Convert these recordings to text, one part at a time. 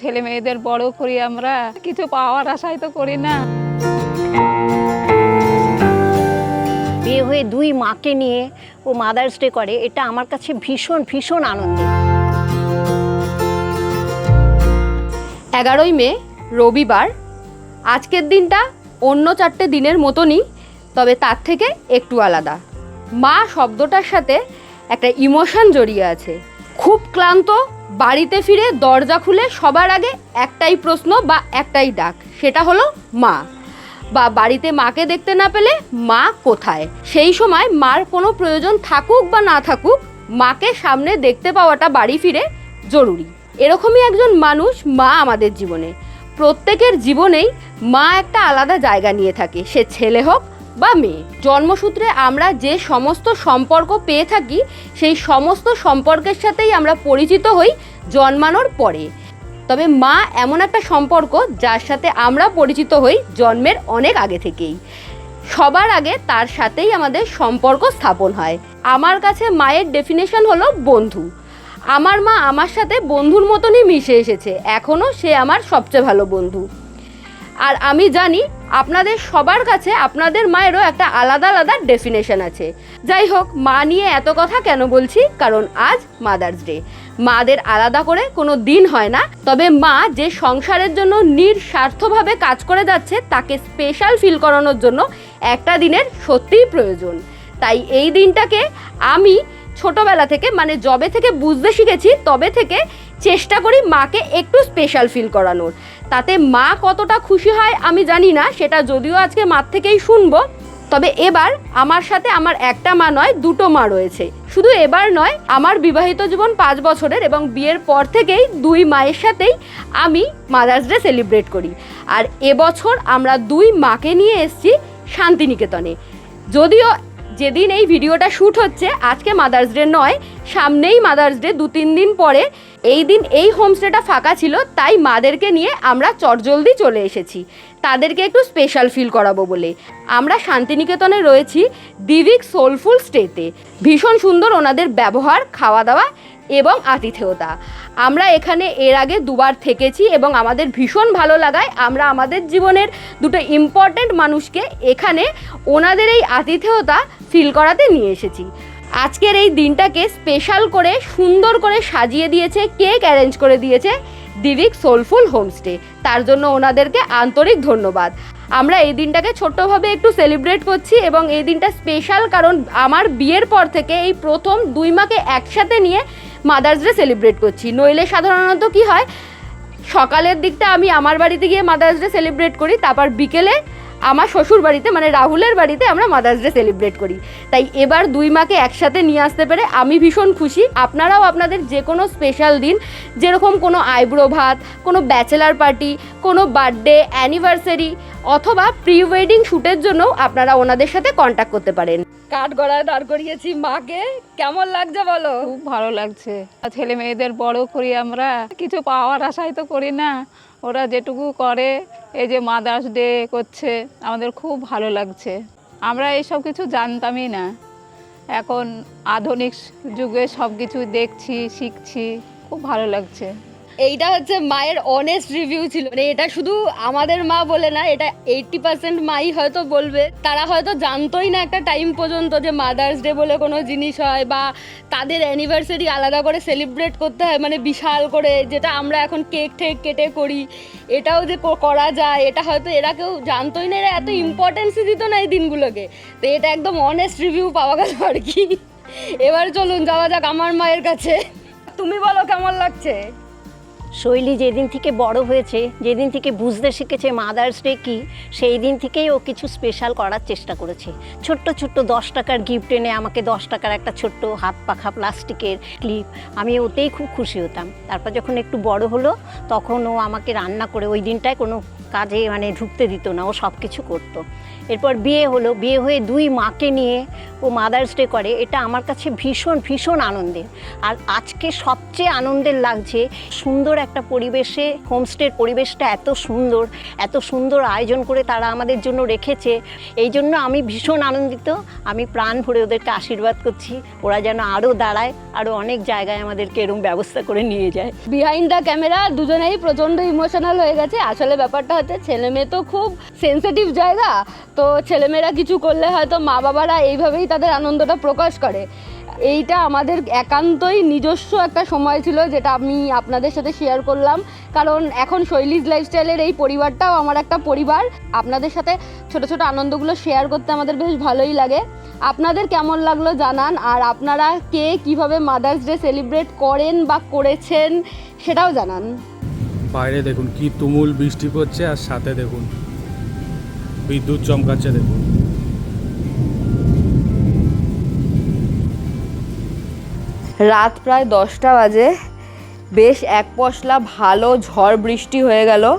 ছেলে মেয়েদের বড় করি আমরা কিছু পাওয়ার আশাই তো করি না। বিয়ে হয়ে দুই মাকে নিয়ে ও মাদার্স ডে করে এটা আমার কাছে ভীষণ ভীষণ আনন্দের এগারোই মে রবিবার। আজকের দিনটা অন্য চারটে দিনের মতনই তবে তার থেকে একটু আলাদা। মা শব্দটার সাথে একটা ইমোশন জড়িয়ে আছে। খুব ক্লান্ত বাড়িতে ফিরে দরজা খুলে সবার আগে একটাই প্রশ্ন বা একটাই ডাক, সেটা হলো মা। বা বাড়িতে মাকে দেখতে না পেলে মা কোথায়? সেই সময় মার কোনো প্রয়োজন থাকুক বা না থাকুক, মাকে সামনে দেখতে পাওয়াটা বাড়ি ফিরে জরুরি। এরকমই একজন মানুষ মা আমাদের জীবনে। প্রত্যেকের জীবনেই মা একটা আলাদা জায়গা নিয়ে থাকে, সে ছেলে হোক বা মেয়ে। জন্মসূত্রে আমরা যে সমস্ত সম্পর্ক পেয়ে থাকি, সেই সমস্ত সম্পর্কের সাথেই আমরা পরিচিত হই জন্মানোর পরে। তবে মা এমন একটা সম্পর্ক যার সাথে আমরা পরিচিত হই জন্মের অনেক আগে থেকেই। সবার আগে তার সাথেই আমাদের সম্পর্ক স্থাপন হয়। আমার কাছে মায়ের ডেফিনেশন হলো বন্ধু। আমার মা আমার সাথে বন্ধুর মতনই মিশে এসেছে। এখনও সে আমার সবচেয়ে ভালো বন্ধু। আর আমি জানি আপনাদের সবার কাছে আপনাদের মায়েরও একটা আলাদা আলাদা ডেফিনেশন আছে। যাই হোক, মা নিয়ে এত কথা কেন বলছি? কারণ আজ মাদার্স ডে মাদের আলাদা করে কোনো দিন হয় না, তবে মা যে সংসারের জন্য নিঃস্বার্থভাবে কাজ করে যাচ্ছে, তাকে স্পেশাল ফিল করানোর জন্য একটা দিনের সত্যিই প্রয়োজন। তাই এই দিনটাকে আমি ছোটবেলা থেকে মানে জবে থেকে বুঝতে শিখেছি, তবে থেকে চেষ্টা করি মাকে একটু স্পেশাল ফিল করানোর। তাতে মা কতটা খুশি হয় আমি জানি না, সেটা যদিও আজকে মার থেকেই শুনব। তবে এবার আমার সাথে আমার একটা মা নয়, দুটো মা রয়েছে। শুধু এবার নয়, আমার বিবাহিত জীবন পাঁচ বছরের এবং বিয়ের পর থেকেই দুই মায়ের সাথেই আমি মাদার্স ডে সেলিব্রেট করি। আর এবছর আমরা দুই মাকে নিয়ে এসেছি শান্তিনিকেতনে। যদিও যেদিন এই ভিডিওটা শ্যুট হচ্ছে, আজকে মাদার্স ডে নয়, সামনেই মাদার্স ডে দু তিন দিন পরে। এই দিন এই হোমস্টেটা ফাঁকা ছিল, তাই মাদেরকে নিয়ে আমরা চটজলদি চলে এসেছি। তাদেরকে একটু স্পেশাল ফিল করাবো বলে। আমরা শান্তিনিকেতনে রয়েছি দিভিক সোলফুল স্টেতে ভীষণ সুন্দর ওনাদের ব্যবহার খাওয়া দাওয়া এবং আতিথেয়তা। আমরা এখানে এর আগে দুবার থেকেছি এবং আমাদের ভীষণ ভালো লাগায়। আমরা আমাদের জীবনের দুটো ইম্পর্ট্যান্ট মানুষকে এখানে ওনাদের এই আতিথেয়তা ফিল করাতে নিয়ে এসেছি। আজকের এই দিনটাকে স্পেশাল করে, সুন্দর করে সাজিয়ে দিয়েছে কেক অ্যারেঞ্জ করে দিয়েছে দিভিক সোলফুল হোমস্টে তার জন্য ওনাদেরকে আন্তরিক ধন্যবাদ। আমরা এই দিনটাকে ছোট্টভাবে একটু সেলিব্রেট করছি এবং এই দিনটা স্পেশাল কারণ আমার বিয়ের পর থেকে এই প্রথম দুই মাকে একসাথে নিয়ে মাদার্স ডে সেলিব্রেট করছি। নইলে সাধারণত কি হয়, সকালের দিকটা আমি আমার বাড়িতে গিয়ে মাদার্স ডে সেলিব্রেট করি, তারপর বিকেলে আমার শ্বশুর বাড়িতে মানে রাহুলের বাড়িতে আমরা মাদার্স ডে সেলিব্রেট করি। তাই এবার দুই মাকে একসাথে নিয়ে আসতে পেরে আমি ভীষণ খুশি। আপনারাও আপনাদের যে কোনো স্পেশাল দিন, যেরকম কোনো আইব্রো ভাত, কোনো ব্যাচেলার পার্টি কোনো বার্থডে অ্যানিভার্সারি অথবা প্রি ওয়েডিং শ্যুটের জন্য আপনারা ওনাদের সাথে কন্ট্যাক্ট করতে পারেন। কাঠ গড়ায় দাঁড় করিয়েছি মাকে। কেমন লাগছে বলো? খুব ভালো লাগছে। ছেলে মেয়েদের বড় করি আমরা কিছু পাওয়ার আশাই তো করি না। ওরা যেটুকু করে এই যে মাদার্স ডে করছে আমাদের খুব ভালো লাগছে। আমরা এইসব কিছু জানতামই না। এখন আধুনিক যুগে সব কিছু দেখছি শিখছি খুব ভালো লাগছে। এইটা হচ্ছে মায়ের অনেস্ট রিভিউ ছিল। মানে এটা শুধু আমাদের মা বলে না, এটা এইটটি পার্সেন্ট মাই হয়তো বলবে। তারা হয়তো জানতোই না একটা টাইম পর্যন্ত যে মাদার্স ডে বলে কোনো জিনিস হয় বা তাদের অ্যানিভার্সারি আলাদা করে সেলিব্রেট করতে হয় মানে বিশাল করে, যেটা আমরা এখন কেক ঠেক কেটে করি। এটাও যে করা যায়, এটা হয়তো এরা কেউ জানতোই না, এরা এত ইম্পর্টেন্সই দিত না এই দিনগুলোকে। তো এটা একদম অনেস্ট রিভিউ পাওয়া গেল আর কি। এবার চলুন, যাওয়া যাক আমার মায়ের কাছে। তুমি বলো কেমন লাগছে? শৈলী যেদিন থেকে বড় হয়েছে, যেদিন থেকে বুঝতে শিখেছে মাদার্স ডে কী, সেই দিন থেকেই ও কিছু স্পেশাল করার চেষ্টা করেছে। ছোট্ট ছোট্ট দশ টাকার গিফট এনে আমাকে দশ টাকার একটা ছোট্ট হাত পাখা প্লাস্টিকের ক্লিপ আমি ওতেই খুব খুশি হতাম। তারপর যখন একটু বড় হলো, তখন ও আমাকে রান্না করে ওই দিনটায় কোনো কাজে মানে ঢুকতে দিত না, ও সব কিছু করতো। এরপর বিয়ে হলো, বিয়ে হয়ে দুই মাকে নিয়ে ও মাদার্স ডে করে, এটা আমার কাছে ভীষণ ভীষণ আনন্দের। আর আজকে সবচেয়ে আনন্দের লাগছে সুন্দর একটা পরিবেশে হোমস্টের পরিবেশটা এত সুন্দর এত সুন্দর আয়োজন করে তারা আমাদের জন্য রেখেছে। এই জন্য আমি ভীষণ আনন্দিত। আমি প্রাণ ভরে ওদেরকে আশীর্বাদ করছি। ওরা যেন আরও দাঁড়ায় আরও অনেক জায়গায় আমাদেরকে এরম ব্যবস্থা করে নিয়ে যায়। বিহাইন্ড দ্য ক্যামেরা দুজনেই প্রচণ্ড ইমোশনাল হয়ে গেছে। আসলে ব্যাপারটা হচ্ছে ছেলে মেয়ে তো খুব সেন্সিটিভ জায়গা। তো ছেলেমেয়েরা কিছু করলে হয়তো মা বাবারা এইভাবেই তাদের আনন্দটা প্রকাশ করে। এইটা আমাদের একান্তই নিজস্ব একটা সময় ছিল, যেটা আমি আপনাদের সাথে শেয়ার করলাম। কারণ এখন শৈলীজ লাইফস্টাইলের এই পরিবারটাও আমার একটা পরিবার। আপনাদের সাথে ছোট ছোট আনন্দগুলো শেয়ার করতে আমাদের বেশ ভালোই লাগে। আপনাদের কেমন লাগল জানান, আর আপনারা কে কীভাবে মাদার্স ডে সেলিব্রেট করেন বা করেছেন সেটাও জানান। বাইরে দেখুন, কি তুমুল বৃষ্টি পড়ছে, আর সাথে দেখুন, বিদ্যুৎ চমকাচ্ছে দেখুন। রাত প্রায় দশটা বাজে। বেশ এক পশলা ভালো ঝড় বৃষ্টি হয়ে গেল।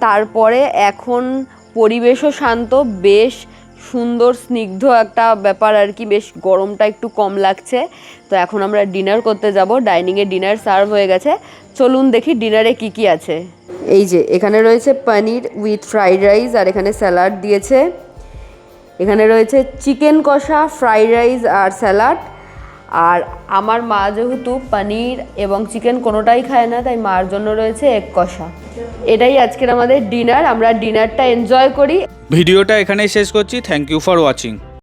তারপরে এখন পরিবেশও শান্ত, বেশ সুন্দর, স্নিগ্ধ একটা ব্যাপার আর কি। বেশ গরমটা একটু কম লাগছে। তো এখন আমরা ডিনার করতে যাব। ডাইনিংয়ে ডিনার সার্ভ হয়ে গেছে। চলুন দেখি ডিনারে কি কি আছে। এই যে, এখানে রয়েছে পনির উইথ ফ্রাইড রাইস আর এখানে স্যালাড দিয়েছে। এখানে রয়েছে চিকেন কষা, ফ্রাইড রাইস আর স্যালাড। আর আমার মা যেহেতু পনির এবং চিকেন কোনোটাই খায় না, তাই মার জন্য রয়েছে এক কষা। এটাই আজকের আমাদের ডিনার, আমরা ডিনারটা এনজয় করি। ভিডিওটা এখানেই শেষ করছি থ্যাংক ইউ ফর ওয়াচিং